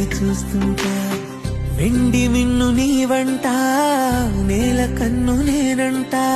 చూస్తుంటా. వెండి మిన్ను నీ వంట నేల కన్ను నేనంటా.